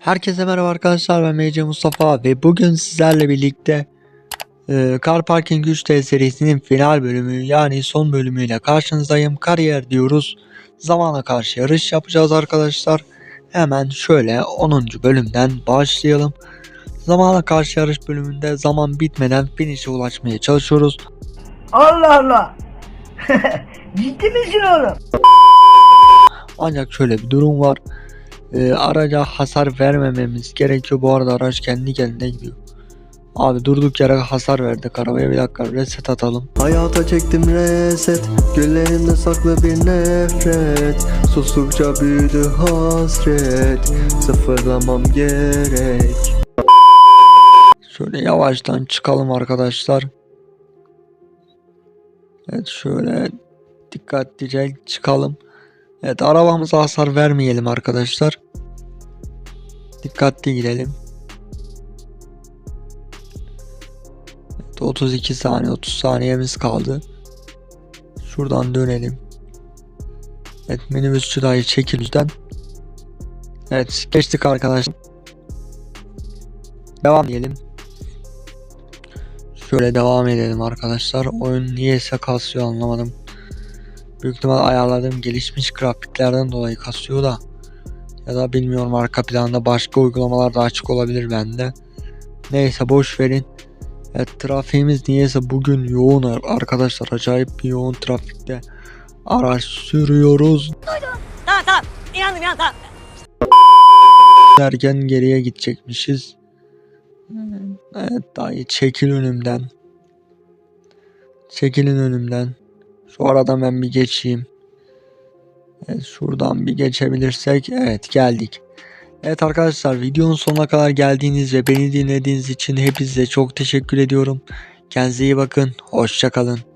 Herkese merhaba arkadaşlar ben MC Mustafa ve bugün sizlerle birlikte e, Car Parking 3D serisinin final bölümü yani son bölümüyle karşınızdayım. Kariyer diyoruz. Zamana karşı yarış yapacağız arkadaşlar. Hemen şöyle 10. bölümden başlayalım. Zamana karşı yarış bölümünde zaman bitmeden finish'e ulaşmaya çalışıyoruz. Allah Allah. Ciddi misin oğlum? Ancak şöyle bir durum var. Ee, araca hasar vermememiz gerekiyor. Bu arada araç kendi kendine gidiyor. Abi durduk yere hasar verdik arabaya bir dakika reset atalım. Hayata çektim reset Güllerimde saklı bir nefret Sustukça büyüdü hasret Sıfırlamam gerek Şöyle yavaştan çıkalım arkadaşlar. Evet şöyle dikkatlice çıkalım. Evet arabamıza hasar vermeyelim arkadaşlar. Dikkatli gidelim. Evet, 32 saniye 30 saniyemiz kaldı. Şuradan dönelim. Evet minibüsçü dahi çekil lütfen. Evet geçtik arkadaşlar. Devam diyelim. Şöyle devam edelim arkadaşlar. Oyun niyeyse kasıyor anlamadım. Büyük ihtimal ayarladığım gelişmiş grafiklerden dolayı kasıyor da. Ya da bilmiyorum arka planda başka uygulamalar da açık olabilir bende. Neyse boş verin. Evet trafiğimiz niyeyse bugün yoğun ar- arkadaşlar. Acayip bir yoğun trafikte araç sürüyoruz. Tamam tamam. İnandım inandım tamam. Derken geriye gidecekmişiz. Evet dayı çekil önümden. Çekilin önümden. Şu aradan ben bir geçeyim. Evet şuradan bir geçebilirsek. Evet geldik. Evet arkadaşlar videonun sonuna kadar geldiğiniz ve beni dinlediğiniz için hepinize çok teşekkür ediyorum. Kendinize iyi bakın. Hoşçakalın.